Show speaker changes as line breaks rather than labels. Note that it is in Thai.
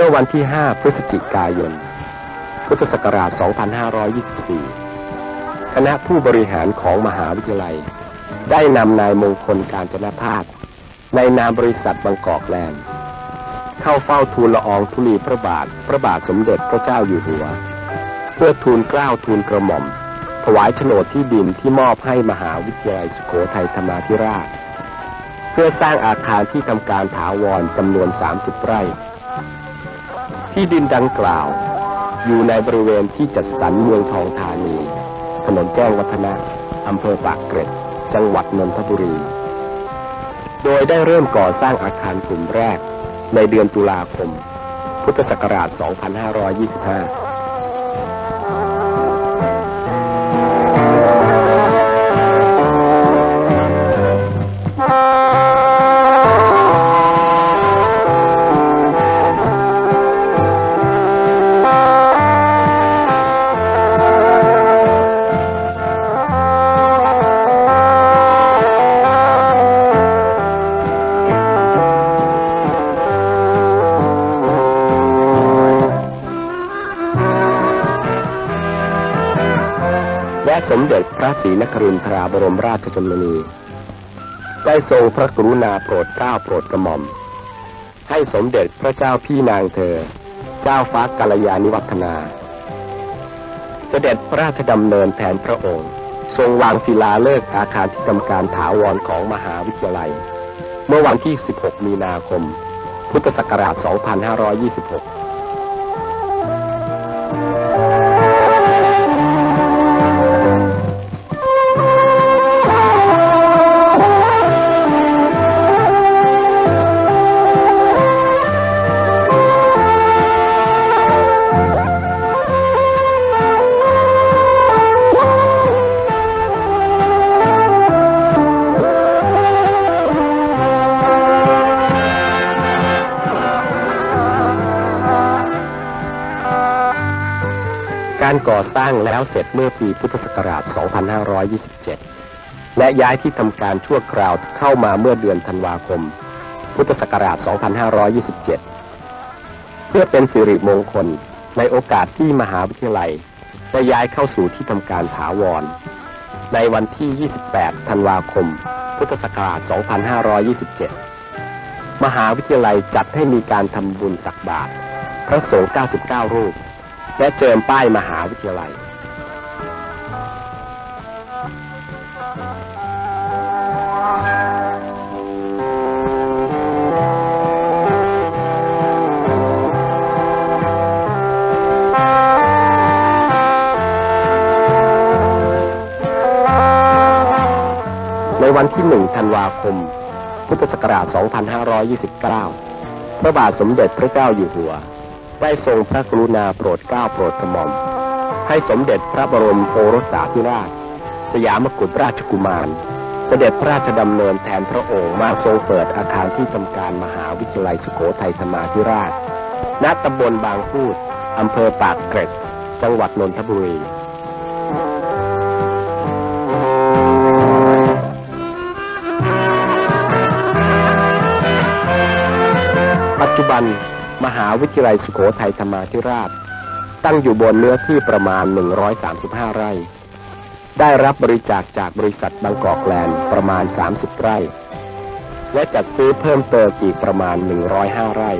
มื่อวันที่ 5 พฤศจิกายน พุทธศักราช 2524 คณะผู้บริหารของมหาวิทยาลัย ได้นำนายมงคลการจนพาสในนามบริษัทบางกอกแลนด์ เข้าเฝ้าทูลละอองธุลีพระบาท พระบาทสมเด็จพระเจ้าอยู่หัว เพื่อทูลเกล้าทูลกระหม่อม ถวายโฉนดที่ดินที่มอบให้มหาวิทยาลัยสุโขทัยธรรมาธิราช เพื่อสร้างอาคารที่ทำการถาวรจำนวน 30 ไร่ ที่ดินดังกล่าว อยู่ในบริเวณที่จัดสรรเมืองทองธานี ถนนแจ้งวัฒนะอำเภอปากเกร็ด จังหวัดนนทบุรี โดยได้เริ่มก่อสร้างอาคารกลุ่มแรกในเดือนตุลาคม พุทธศักราช 2525 และสมเด็จพระศรีนครินทราบรมราชชนนี ได้ทรงพระกรุณาโปรดเกล้าโปรดกระหม่อม ให้สมเด็จพระเจ้าพี่นางเธอ เจ้าฟ้ากัลยาณิวัฒนา เสด็จพระราชดำเนินแทนพระองค์ ทรงวางศิลาฤกษ์อาคารที่ทำการถาวรของมหาวิทยาลัย เมื่อวันที่ 16 มีนาคม พุทธศักราช 2526 การก่อสร้างแล้วเสร็จเมื่อปีพุทธศักราช 2527 และย้ายที่ทำการชั่วคราวเข้ามาเมื่อเดือนธันวาคม พุทธศักราช 2527 เพื่อเป็นสิริมงคลในโอกาสที่มหาวิทยาลัยได้ย้ายเข้าสู่ที่ทำการถาวร ในวันที่ 28 ธันวาคม พุทธศักราช 2527 มหาวิทยาลัยจัดให้มีการทำบุญตักบาตรพระสงฆ์ 99 รูป และเจิมป้ายมหาวิทยาลัย ในวันที่1ธันวาคม พุทธศักราช 2529 พระบาทสมเด็จพระเจ้าอยู่หัว ได้ทรงพระกรุณาโปรดเกล้าโปรดกระหม่อม ให้สมเด็จพระบรมโอรสาธิราช สยามกุฎราชกุมาร เสด็จพระราชดำเนินแทนพระองค์มาทรงเปิดอาคารที่ทำการมหาวิทยาลัยสุโขทัยธรรมาธิราช ณ ตำบลบางพูดอำเภอปากเกร็ด จังหวัดนนทบุรีปัจจุบัน มหาวิทยาลัยสุโขทัยธรรมาธิราช ตั้งอยู่บนเนื้อที่ประมาณ 135 ไร่ ได้รับบริจาคจากบริษัทบางกอกแลนด์ประมาณ 30 ไร่ และจัดซื้อเพิ่มเติมอีกประมาณ 105 ไร่